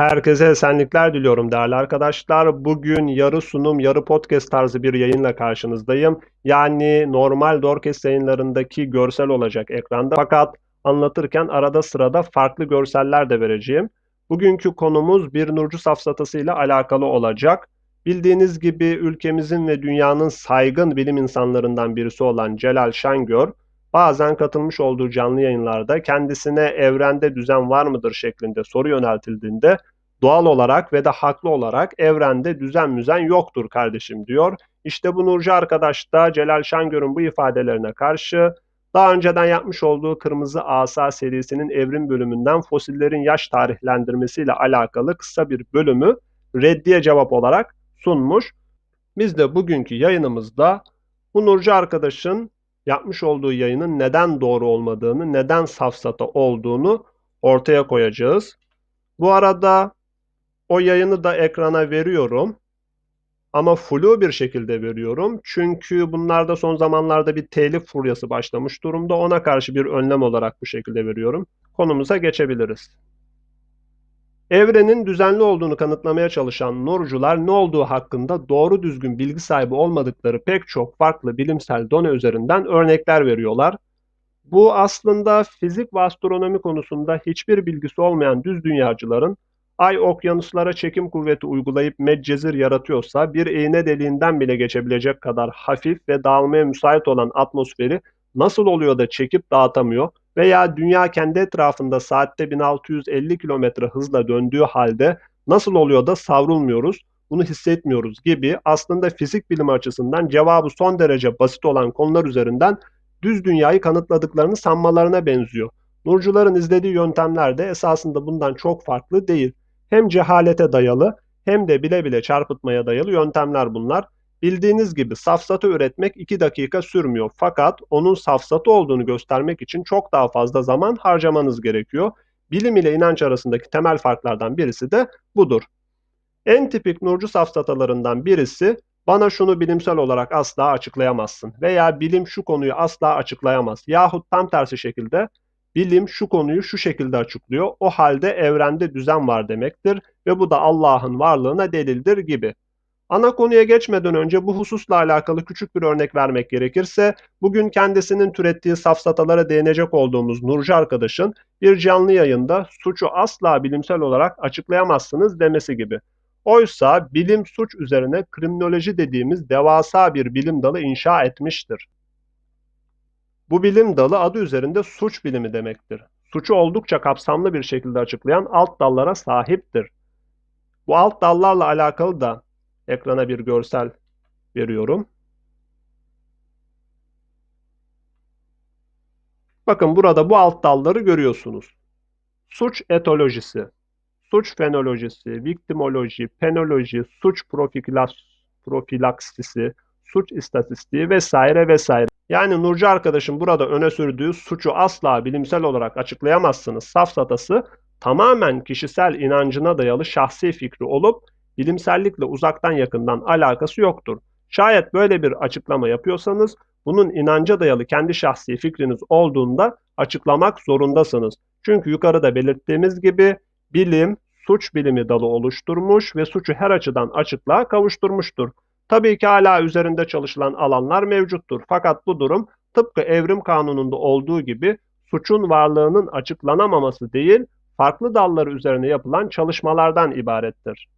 Herkese esenlikler diliyorum değerli arkadaşlar. Bugün yarı sunum, yarı podcast tarzı bir yayınla karşınızdayım. Yani normal Dorkes yayınlarındaki görsel olacak ekranda. Fakat anlatırken arada sırada farklı görseller de vereceğim. Bugünkü konumuz bir nurcu safsatası ile alakalı olacak. Bildiğiniz gibi ülkemizin ve dünyanın saygın bilim insanlarından birisi olan Celal Şengör, bazen katılmış olduğu canlı yayınlarda kendisine evrende düzen var mıdır şeklinde soru yöneltildiğinde doğal olarak ve de haklı olarak evrende düzen müzen yoktur kardeşim diyor. İşte bu Nurcu arkadaş da Celal Şengör'ün bu ifadelerine karşı daha önceden yapmış olduğu Kırmızı Asa serisinin evrim bölümünden fosillerin yaş tarihlendirmesiyle alakalı kısa bir bölümü reddiye cevap olarak sunmuş. Biz de bugünkü yayınımızda bu Nurcu arkadaşın yapmış olduğu yayının neden doğru olmadığını, neden safsata olduğunu ortaya koyacağız. Bu arada o yayını da ekrana veriyorum. Ama flu bir şekilde veriyorum. Çünkü bunlarda son zamanlarda bir telif furyası başlamış durumda. Ona karşı bir önlem olarak bu şekilde veriyorum. Konumuza geçebiliriz. Evrenin düzenli olduğunu kanıtlamaya çalışan nurcular ne olduğu hakkında doğru düzgün bilgi sahibi olmadıkları pek çok farklı bilimsel done üzerinden örnekler veriyorlar. Bu aslında fizik ve astronomi konusunda hiçbir bilgisi olmayan düz dünyacıların Ay okyanuslara çekim kuvveti uygulayıp medcezir yaratıyorsa bir iğne deliğinden bile geçebilecek kadar hafif ve dağılmaya müsait olan atmosferi nasıl oluyor da çekip dağıtamıyor veya dünya kendi etrafında saatte 1650 km hızla döndüğü halde nasıl oluyor da savrulmuyoruz, bunu hissetmiyoruz gibi aslında fizik bilimi açısından cevabı son derece basit olan konular üzerinden düz dünyayı kanıtladıklarını sanmalarına benziyor. Nurcuların izlediği yöntemler de esasında bundan çok farklı değil. Hem cehalete dayalı hem de bile bile çarpıtmaya dayalı yöntemler bunlar. Bildiğiniz gibi safsatı üretmek 2 dakika sürmüyor. Fakat onun safsatı olduğunu göstermek için çok daha fazla zaman harcamanız gerekiyor. Bilim ile inanç arasındaki temel farklardan birisi de budur. En tipik nurcu safsatalarından birisi bana şunu bilimsel olarak asla açıklayamazsın veya bilim şu konuyu asla açıklayamaz yahut tam tersi şekilde Bilim şu konuyu şu şekilde açıklıyor. O halde evrende düzen var demektir ve bu da Allah'ın varlığına delildir gibi. Ana konuya geçmeden önce bu hususla alakalı küçük bir örnek vermek gerekirse, bugün kendisinin türettiği safsatalara değinecek olduğumuz Nurcu arkadaşın bir canlı yayında suçu asla bilimsel olarak açıklayamazsınız demesi gibi. Oysa bilim suç üzerine kriminoloji dediğimiz devasa bir bilim dalı inşa etmiştir. Bu bilim dalı adı üzerinde suç bilimi demektir. Suçu oldukça kapsamlı bir şekilde açıklayan alt dallara sahiptir. Bu alt dallarla alakalı da ekrana bir görsel veriyorum. Bakın burada bu alt dalları görüyorsunuz. Suç etolojisi, suç fenolojisi, viktimoloji, penoloji, suç profilaksisi, suç istatistiği vesaire vesaire. Yani Nurcu arkadaşım burada öne sürdüğü suçu asla bilimsel olarak açıklayamazsınız safsatası tamamen kişisel inancına dayalı şahsi fikri olup bilimsellikle uzaktan yakından alakası yoktur. Şayet böyle bir açıklama yapıyorsanız bunun inanca dayalı kendi şahsi fikriniz olduğunda açıklamak zorundasınız. Çünkü yukarıda belirttiğimiz gibi bilim suç bilimi dalı oluşturmuş ve suçu her açıdan açıklığa kavuşturmuştur. Tabii ki hala üzerinde çalışılan alanlar mevcuttur. Fakat bu durum tıpkı evrim kanununda olduğu gibi suçun varlığının açıklanamaması değil, farklı dalları üzerine yapılan çalışmalardan ibarettir.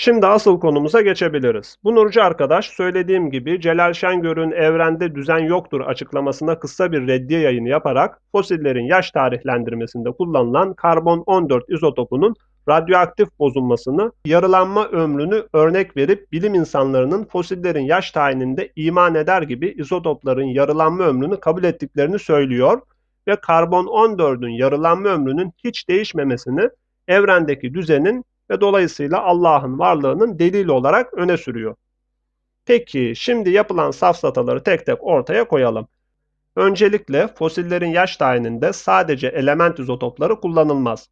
Şimdi asıl konumuza geçebiliriz. Bu Nurcu arkadaş söylediğim gibi Celal Şengör'ün evrende düzen yoktur açıklamasına kısa bir reddiye yayını yaparak fosillerin yaş tarihlendirmesinde kullanılan karbon 14 izotopunun radyoaktif bozulmasını, yarılanma ömrünü örnek verip bilim insanlarının fosillerin yaş tayininde iman eder gibi izotopların yarılanma ömrünü kabul ettiklerini söylüyor ve karbon 14'ün yarılanma ömrünün hiç değişmemesini evrendeki düzenin ve dolayısıyla Allah'ın varlığının delili olarak öne sürüyor. Peki şimdi yapılan safsataları tek tek ortaya koyalım. Öncelikle fosillerin yaş tayininde sadece element izotopları kullanılmaz.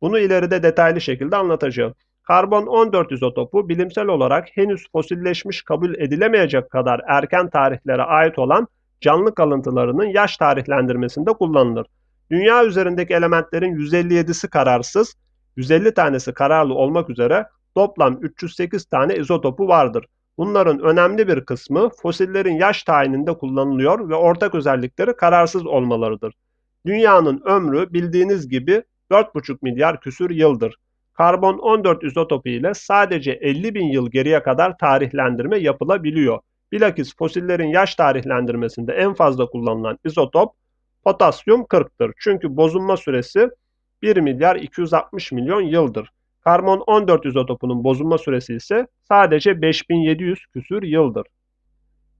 Bunu ileride detaylı şekilde anlatacağım. Karbon 14 izotopu bilimsel olarak henüz fosilleşmiş kabul edilemeyecek kadar erken tarihlere ait olan canlı kalıntılarının yaş tarihlendirmesinde kullanılır. Dünya üzerindeki elementlerin 157'si kararsız, 150 tanesi kararlı olmak üzere toplam 308 tane izotopu vardır. Bunların önemli bir kısmı fosillerin yaş tayininde kullanılıyor ve ortak özellikleri kararsız olmalarıdır. Dünyanın ömrü bildiğiniz gibi 4,5 milyar küsür yıldır. Karbon 14 izotopu ile sadece 50 bin yıl geriye kadar tarihlendirme yapılabiliyor. Bilakis fosillerin yaş tarihlendirmesinde en fazla kullanılan izotop potasyum 40'tır. Çünkü bozulma süresi 1 milyar 260 milyon yıldır. Karbon 14 izotopunun bozulma süresi ise sadece 5700 küsür yıldır.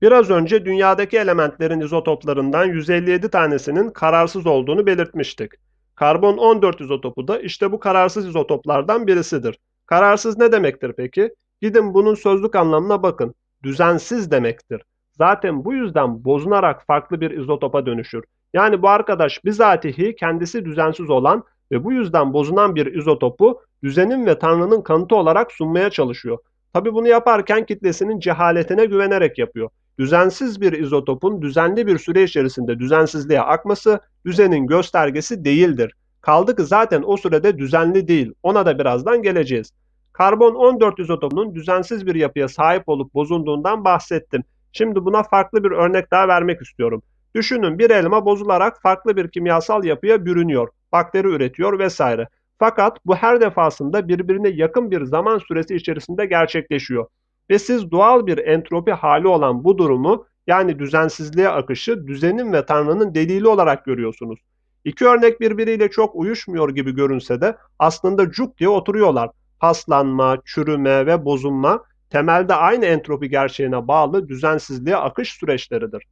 Biraz önce dünyadaki elementlerin izotoplarından 157 tanesinin kararsız olduğunu belirtmiştik. Karbon 14 izotopu da işte bu kararsız izotoplardan birisidir. Kararsız ne demektir peki? Gidin bunun sözlük anlamına bakın. Düzensiz demektir. Zaten bu yüzden bozunarak farklı bir izotopa dönüşür. Yani bu arkadaş bizatihi kendisi düzensiz olan ve bu yüzden bozunan bir izotopu düzenin ve Tanrı'nın kanıtı olarak sunmaya çalışıyor. Tabi bunu yaparken kitlesinin cehaletine güvenerek yapıyor. Düzensiz bir izotopun düzenli bir süre içerisinde düzensizliğe akması düzenin göstergesi değildir. Kaldı ki zaten o sürede düzenli değil. Ona da birazdan geleceğiz. Karbon 14 izotopunun düzensiz bir yapıya sahip olup bozulduğundan bahsettim. Şimdi buna farklı bir örnek daha vermek istiyorum. Düşünün bir elma bozularak farklı bir kimyasal yapıya bürünüyor, bakteri üretiyor vesaire. Fakat bu her defasında birbirine yakın bir zaman süresi içerisinde gerçekleşiyor. Ve siz doğal bir entropi hali olan bu durumu yani düzensizliğe akışı düzenin ve Tanrı'nın delili olarak görüyorsunuz. İki örnek birbiriyle çok uyuşmuyor gibi görünse de aslında cuk diye oturuyorlar. Paslanma, çürüme ve bozulma temelde aynı entropi gerçeğine bağlı düzensizliğe akış süreçleridir.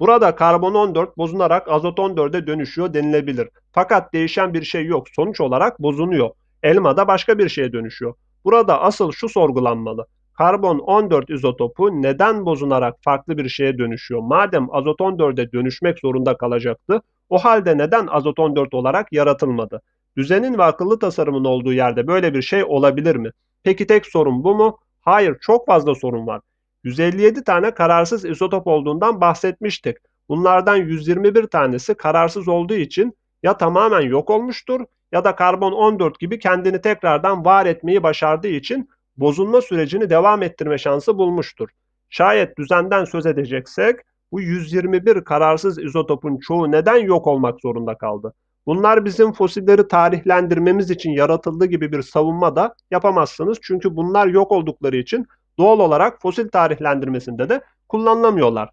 Burada karbon 14 bozunarak azot 14'e dönüşüyor denilebilir. Fakat değişen bir şey yok. Sonuç olarak bozunuyor. Elma da başka bir şeye dönüşüyor. Burada asıl şu sorgulanmalı. Karbon 14 izotopu neden bozunarak farklı bir şeye dönüşüyor? Madem azot 14'e dönüşmek zorunda kalacaktı, o halde neden azot 14 olarak yaratılmadı? Düzenin ve akıllı tasarımın olduğu yerde böyle bir şey olabilir mi? Peki tek sorun bu mu? Hayır, çok fazla sorun var. 157 tane kararsız izotop olduğundan bahsetmiştik. Bunlardan 121 tanesi kararsız olduğu için ya tamamen yok olmuştur ya da karbon 14 gibi kendini tekrardan var etmeyi başardığı için bozulma sürecini devam ettirme şansı bulmuştur. Şayet düzenden söz edeceksek bu 121 kararsız izotopun çoğu neden yok olmak zorunda kaldı? Bunlar bizim fosilleri tarihlendirmemiz için yaratıldı gibi bir savunma da yapamazsınız. Çünkü bunlar yok oldukları için doğal olarak fosil tarihlendirmesinde de kullanılamıyorlar.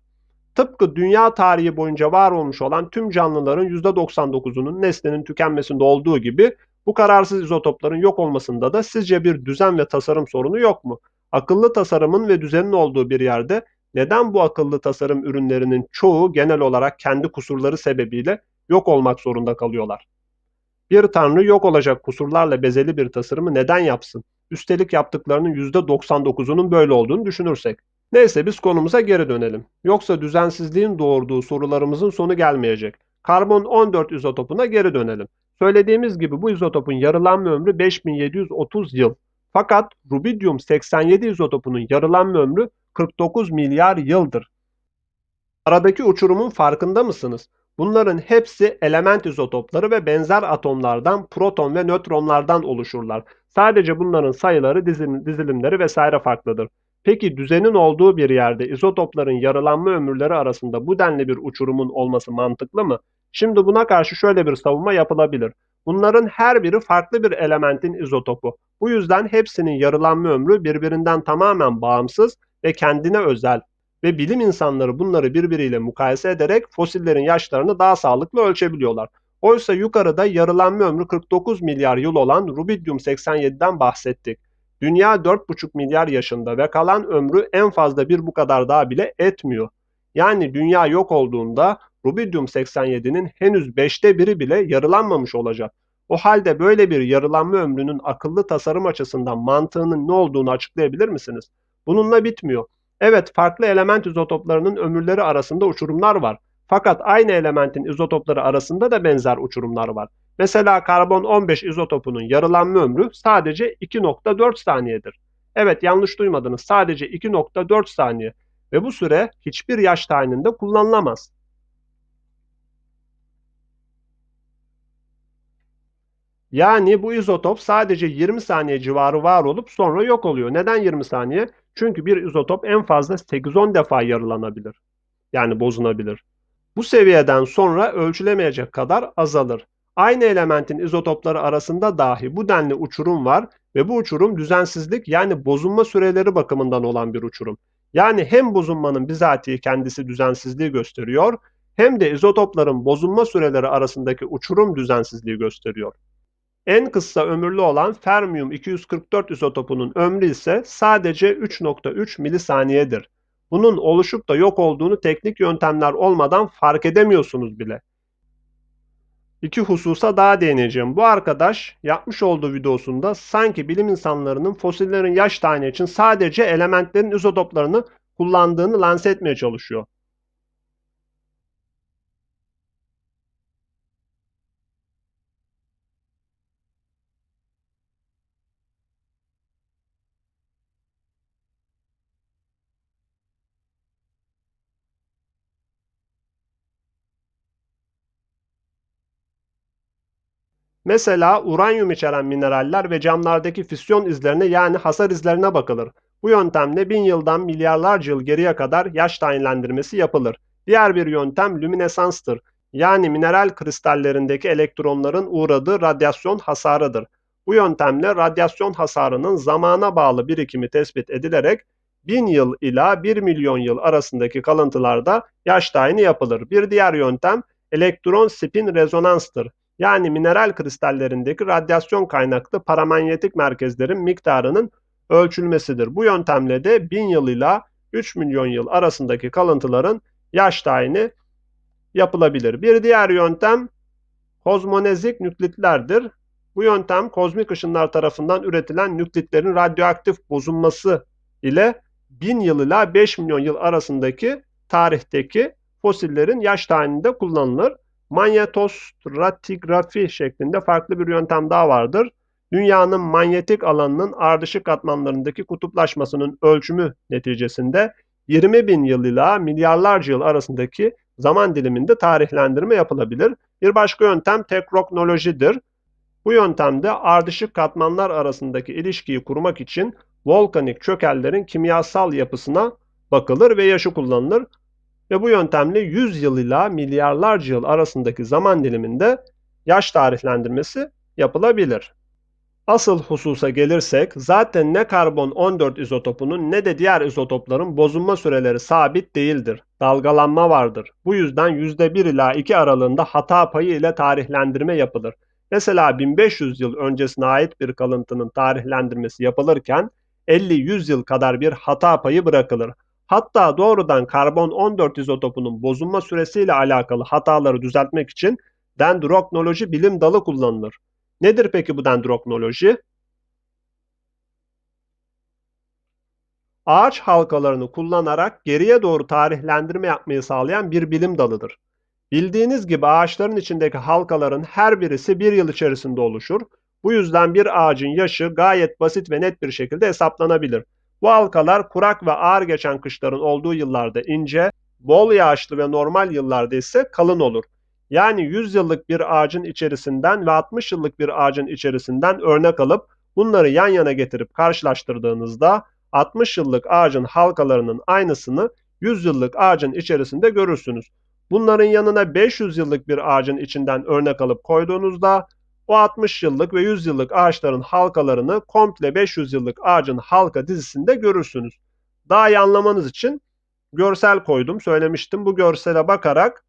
Tıpkı dünya tarihi boyunca var olmuş olan tüm canlıların %99'unun nesnenin tükenmesinde olduğu gibi bu kararsız izotopların yok olmasında da sizce bir düzen ve tasarım sorunu yok mu? Akıllı tasarımın ve düzenin olduğu bir yerde neden bu akıllı tasarım ürünlerinin çoğu genel olarak kendi kusurları sebebiyle yok olmak zorunda kalıyorlar? Bir tanrı yok olacak kusurlarla bezeli bir tasarımı neden yapsın? Üstelik yaptıklarının %99'unun böyle olduğunu düşünürsek. Neyse biz konumuza geri dönelim. Yoksa düzensizliğin doğurduğu sorularımızın sonu gelmeyecek. Karbon 14 izotopuna geri dönelim. Söylediğimiz gibi bu izotopun yarılanma ömrü 5730 yıl. Fakat rubidium 87 izotopunun yarılanma ömrü 49 milyar yıldır. Aradaki uçurumun farkında mısınız? Bunların hepsi element izotopları ve benzer atomlardan, proton ve nötronlardan oluşurlar. Sadece bunların sayıları, dizim, dizilimleri vesaire farklıdır. Peki düzenin olduğu bir yerde izotopların yarılanma ömürleri arasında bu denli bir uçurumun olması mantıklı mı? Şimdi buna karşı şöyle bir savunma yapılabilir. Bunların her biri farklı bir elementin izotopu. Bu yüzden hepsinin yarılanma ömrü birbirinden tamamen bağımsız ve kendine özel ve bilim insanları bunları birbiriyle mukayese ederek fosillerin yaşlarını daha sağlıklı ölçebiliyorlar. Oysa yukarıda yarılanma ömrü 49 milyar yıl olan rubidium 87'den bahsettik. Dünya 4,5 milyar yaşında ve kalan ömrü en fazla bir bu kadar daha bile etmiyor. Yani dünya yok olduğunda rubidium 87'nin henüz 5'te biri bile yarılanmamış olacak. O halde böyle bir yarılanma ömrünün akıllı tasarım açısından mantığının ne olduğunu açıklayabilir misiniz? Bununla bitmiyor. Evet farklı element izotoplarının ömürleri arasında uçurumlar var. Fakat aynı elementin izotopları arasında da benzer uçurumlar var. Mesela karbon 15 izotopunun yarılanma ömrü sadece 2.4 saniyedir. Evet yanlış duymadınız sadece 2.4 saniye ve bu süre hiçbir yaş tayininde kullanılamaz. Yani bu izotop sadece 20 saniye civarı var olup sonra yok oluyor. Neden 20 saniye? Çünkü bir izotop en fazla 8-10 defa yarılanabilir. Yani bozunabilir. Bu seviyeden sonra ölçülemeyecek kadar azalır. Aynı elementin izotopları arasında dahi bu denli uçurum var ve bu uçurum düzensizlik yani bozulma süreleri bakımından olan bir uçurum. Yani hem bozulmanın bizatihi kendisi düzensizliği gösteriyor hem de izotopların bozulma süreleri arasındaki uçurum düzensizliği gösteriyor. En kısa ömürlü olan fermium 244 izotopunun ömrü ise sadece 3.3 milisaniyedir. Bunun oluşup da yok olduğunu teknik yöntemler olmadan fark edemiyorsunuz bile. İki hususa daha değineceğim. Bu arkadaş yapmış olduğu videosunda sanki bilim insanlarının fosillerin yaş tane için sadece elementlerin izotoplarını kullandığını lanse etmeye çalışıyor. Mesela uranyum içeren mineraller ve camlardaki füsyon izlerine yani hasar izlerine bakılır. Bu yöntemle bin yıldan milyarlarca yıl geriye kadar yaş tayinlendirmesi yapılır. Diğer bir yöntem lüminesanstır. Yani mineral kristallerindeki elektronların uğradığı radyasyon hasarıdır. Bu yöntemle radyasyon hasarının zamana bağlı birikimi tespit edilerek 1000 yıl ila 1 milyon yıl arasındaki kalıntılarda yaş tayini yapılır. Bir diğer yöntem elektron spin rezonanstır. Yani mineral kristallerindeki radyasyon kaynaklı paramanyetik merkezlerin miktarının ölçülmesidir. Bu yöntemle de 1000 yıl ile 3 milyon yıl arasındaki kalıntıların yaş tayini yapılabilir. Bir diğer yöntem kozmonezik nüklitlerdir. Bu yöntem kozmik ışınlar tarafından üretilen nüklitlerin radyoaktif bozulması ile 1000 yıl ile 5 milyon yıl arasındaki tarihteki fosillerin yaş tayininde kullanılır manyetostratigrafi şeklinde farklı bir yöntem daha vardır. Dünyanın manyetik alanının ardışık katmanlarındaki kutuplaşmasının ölçümü neticesinde 20 bin yıl ila milyarlarca yıl arasındaki zaman diliminde tarihlendirme yapılabilir. Bir başka yöntem tekroknolojidir. Bu yöntemde ardışık katmanlar arasındaki ilişkiyi kurmak için volkanik çökellerin kimyasal yapısına bakılır ve yaşı kullanılır ve bu yöntemle 100 yıl ile milyarlarca yıl arasındaki zaman diliminde yaş tarihlendirmesi yapılabilir. Asıl hususa gelirsek zaten ne karbon 14 izotopunun ne de diğer izotopların bozulma süreleri sabit değildir. Dalgalanma vardır. Bu yüzden %1 ila 2 aralığında hata payı ile tarihlendirme yapılır. Mesela 1500 yıl öncesine ait bir kalıntının tarihlendirmesi yapılırken 50-100 yıl kadar bir hata payı bırakılır. Hatta doğrudan karbon 14 izotopunun bozulma süresiyle alakalı hataları düzeltmek için dendroknoloji bilim dalı kullanılır. Nedir peki bu dendroknoloji? Ağaç halkalarını kullanarak geriye doğru tarihlendirme yapmayı sağlayan bir bilim dalıdır. Bildiğiniz gibi ağaçların içindeki halkaların her birisi bir yıl içerisinde oluşur. Bu yüzden bir ağacın yaşı gayet basit ve net bir şekilde hesaplanabilir. Bu halkalar kurak ve ağır geçen kışların olduğu yıllarda ince, bol yağışlı ve normal yıllarda ise kalın olur. Yani 100 yıllık bir ağacın içerisinden ve 60 yıllık bir ağacın içerisinden örnek alıp bunları yan yana getirip karşılaştırdığınızda 60 yıllık ağacın halkalarının aynısını 100 yıllık ağacın içerisinde görürsünüz. Bunların yanına 500 yıllık bir ağacın içinden örnek alıp koyduğunuzda o 60 yıllık ve 100 yıllık ağaçların halkalarını komple 500 yıllık ağacın halka dizisinde görürsünüz. Daha iyi anlamanız için görsel koydum, söylemiştim. Bu görsele bakarak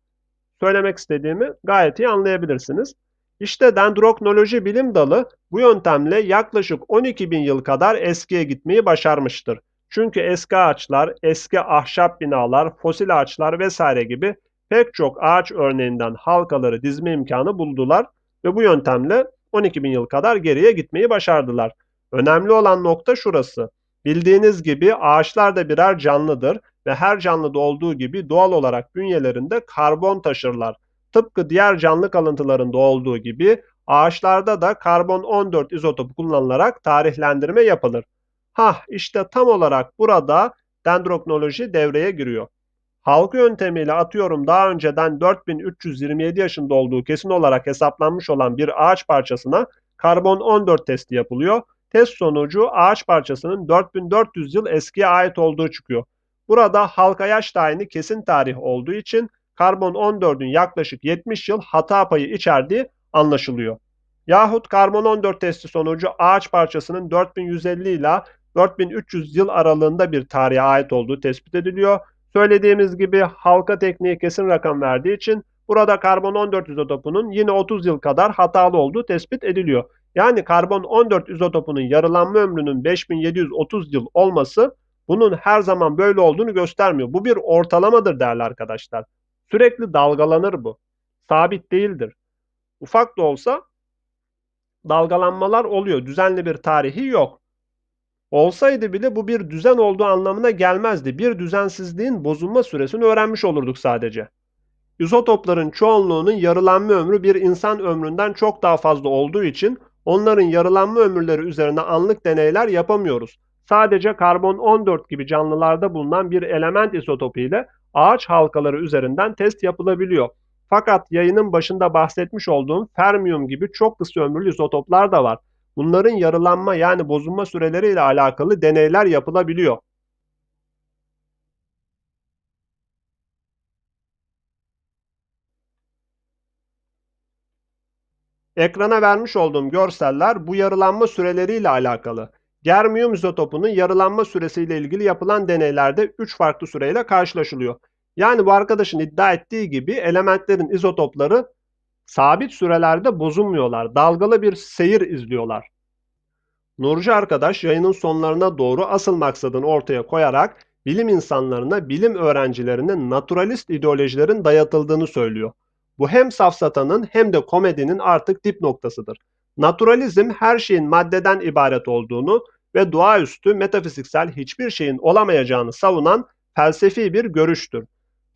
söylemek istediğimi gayet iyi anlayabilirsiniz. İşte dendroknoloji bilim dalı bu yöntemle yaklaşık 12 bin yıl kadar eskiye gitmeyi başarmıştır. Çünkü eski ağaçlar, eski ahşap binalar, fosil ağaçlar vesaire gibi pek çok ağaç örneğinden halkaları dizme imkanı buldular ve bu yöntemle 12 bin yıl kadar geriye gitmeyi başardılar. Önemli olan nokta şurası. Bildiğiniz gibi ağaçlar da birer canlıdır ve her canlıda olduğu gibi doğal olarak bünyelerinde karbon taşırlar. Tıpkı diğer canlı kalıntılarında olduğu gibi ağaçlarda da karbon 14 izotopu kullanılarak tarihlendirme yapılır. Hah işte tam olarak burada dendroknoloji devreye giriyor. Halkı yöntemiyle atıyorum daha önceden 4327 yaşında olduğu kesin olarak hesaplanmış olan bir ağaç parçasına karbon 14 testi yapılıyor. Test sonucu ağaç parçasının 4400 yıl eskiye ait olduğu çıkıyor. Burada halka yaş tayini kesin tarih olduğu için karbon 14'ün yaklaşık 70 yıl hata payı içerdiği anlaşılıyor. Yahut karbon 14 testi sonucu ağaç parçasının 4150 ila 4300 yıl aralığında bir tarihe ait olduğu tespit ediliyor. Söylediğimiz gibi halka tekniği kesin rakam verdiği için burada karbon 14 izotopunun yine 30 yıl kadar hatalı olduğu tespit ediliyor. Yani karbon 14 izotopunun yarılanma ömrünün 5730 yıl olması bunun her zaman böyle olduğunu göstermiyor. Bu bir ortalamadır değerli arkadaşlar. Sürekli dalgalanır bu. Sabit değildir. Ufak da olsa dalgalanmalar oluyor. Düzenli bir tarihi yok. Olsaydı bile bu bir düzen olduğu anlamına gelmezdi. Bir düzensizliğin bozulma süresini öğrenmiş olurduk sadece. İzotopların çoğunluğunun yarılanma ömrü bir insan ömründen çok daha fazla olduğu için onların yarılanma ömürleri üzerine anlık deneyler yapamıyoruz. Sadece karbon 14 gibi canlılarda bulunan bir element izotopu ile ağaç halkaları üzerinden test yapılabiliyor. Fakat yayının başında bahsetmiş olduğum fermiyum gibi çok kısa ömürlü izotoplar da var. Bunların yarılanma yani bozulma süreleri ile alakalı deneyler yapılabiliyor. Ekrana vermiş olduğum görseller bu yarılanma süreleriyle alakalı. Germiyum izotopunun yarılanma süresiyle ilgili yapılan deneylerde 3 farklı süreyle karşılaşılıyor. Yani bu arkadaşın iddia ettiği gibi elementlerin izotopları sabit sürelerde bozulmuyorlar. Dalgalı bir seyir izliyorlar. Nurcu arkadaş yayının sonlarına doğru asıl maksadını ortaya koyarak bilim insanlarına, bilim öğrencilerine naturalist ideolojilerin dayatıldığını söylüyor. Bu hem safsatanın hem de komedinin artık dip noktasıdır. Naturalizm her şeyin maddeden ibaret olduğunu ve doğaüstü metafiziksel hiçbir şeyin olamayacağını savunan felsefi bir görüştür.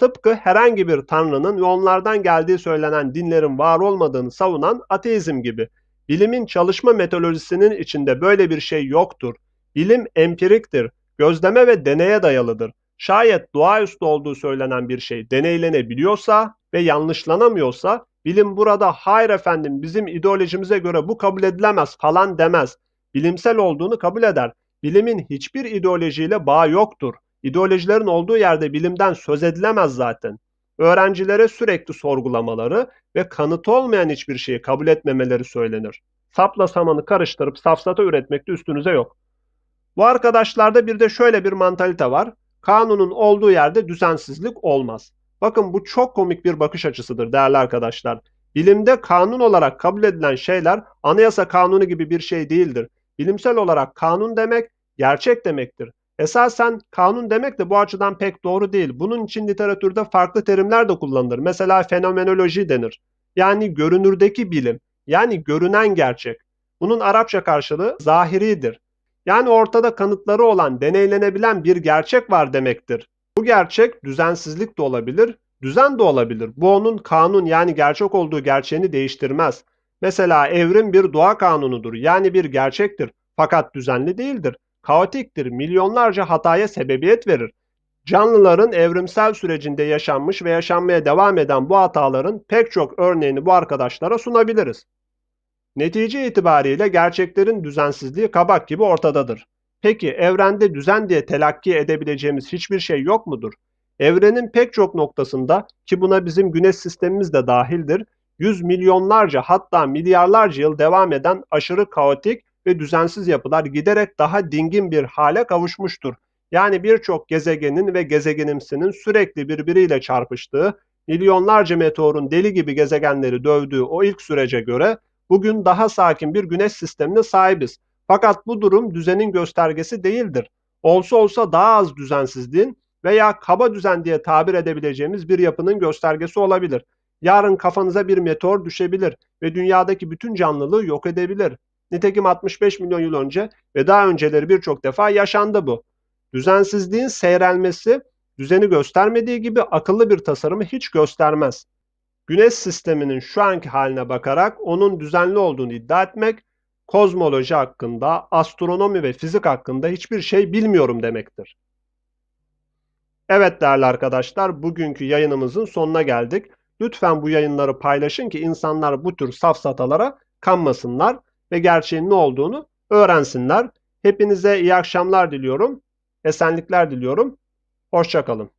Tıpkı herhangi bir tanrının ve onlardan geldiği söylenen dinlerin var olmadığını savunan ateizm gibi. Bilimin çalışma metodolojisinin içinde böyle bir şey yoktur. Bilim empiriktir, gözleme ve deneye dayalıdır. Şayet doğaüstü olduğu söylenen bir şey deneylenebiliyorsa ve yanlışlanamıyorsa bilim burada hayır efendim bizim ideolojimize göre bu kabul edilemez falan demez. Bilimsel olduğunu kabul eder. Bilimin hiçbir ideolojiyle bağ yoktur. İdeolojilerin olduğu yerde bilimden söz edilemez zaten. Öğrencilere sürekli sorgulamaları ve kanıtı olmayan hiçbir şeyi kabul etmemeleri söylenir. Sapla samanı karıştırıp safsata üretmekte üstünüze yok. Bu arkadaşlarda bir de şöyle bir mantalite var. Kanunun olduğu yerde düzensizlik olmaz. Bakın bu çok komik bir bakış açısıdır değerli arkadaşlar. Bilimde kanun olarak kabul edilen şeyler anayasa kanunu gibi bir şey değildir. Bilimsel olarak kanun demek gerçek demektir. Esasen kanun demek de bu açıdan pek doğru değil. Bunun için literatürde farklı terimler de kullanılır. Mesela fenomenoloji denir. Yani görünürdeki bilim. Yani görünen gerçek. Bunun Arapça karşılığı zahiridir. Yani ortada kanıtları olan, deneylenebilen bir gerçek var demektir. Bu gerçek düzensizlik de olabilir, düzen de olabilir. Bu onun kanun yani gerçek olduğu gerçeğini değiştirmez. Mesela evrim bir doğa kanunudur yani bir gerçektir fakat düzenli değildir. Kaotiktir, milyonlarca hataya sebebiyet verir. Canlıların evrimsel sürecinde yaşanmış ve yaşanmaya devam eden bu hataların pek çok örneğini bu arkadaşlara sunabiliriz. Netice itibariyle gerçeklerin düzensizliği kabak gibi ortadadır. Peki evrende düzen diye telakki edebileceğimiz hiçbir şey yok mudur? Evrenin pek çok noktasında ki buna bizim güneş sistemimiz de dahildir, yüz milyonlarca hatta milyarlarca yıl devam eden aşırı kaotik ve düzensiz yapılar giderek daha dingin bir hale kavuşmuştur. Yani birçok gezegenin ve gezegenimsinin sürekli birbiriyle çarpıştığı, milyonlarca meteorun deli gibi gezegenleri dövdüğü o ilk sürece göre bugün daha sakin bir güneş sistemine sahibiz. Fakat bu durum düzenin göstergesi değildir. Olsa olsa daha az düzensizliğin veya kaba düzen diye tabir edebileceğimiz bir yapının göstergesi olabilir. Yarın kafanıza bir meteor düşebilir ve dünyadaki bütün canlılığı yok edebilir. Nitekim 65 milyon yıl önce ve daha önceleri birçok defa yaşandı bu. Düzensizliğin seyrelmesi düzeni göstermediği gibi akıllı bir tasarımı hiç göstermez. Güneş sisteminin şu anki haline bakarak onun düzenli olduğunu iddia etmek, kozmoloji hakkında, astronomi ve fizik hakkında hiçbir şey bilmiyorum demektir. Evet değerli arkadaşlar, bugünkü yayınımızın sonuna geldik. Lütfen bu yayınları paylaşın ki insanlar bu tür safsatalara kanmasınlar ve gerçeğin ne olduğunu öğrensinler. Hepinize iyi akşamlar diliyorum. Esenlikler diliyorum. Hoşçakalın.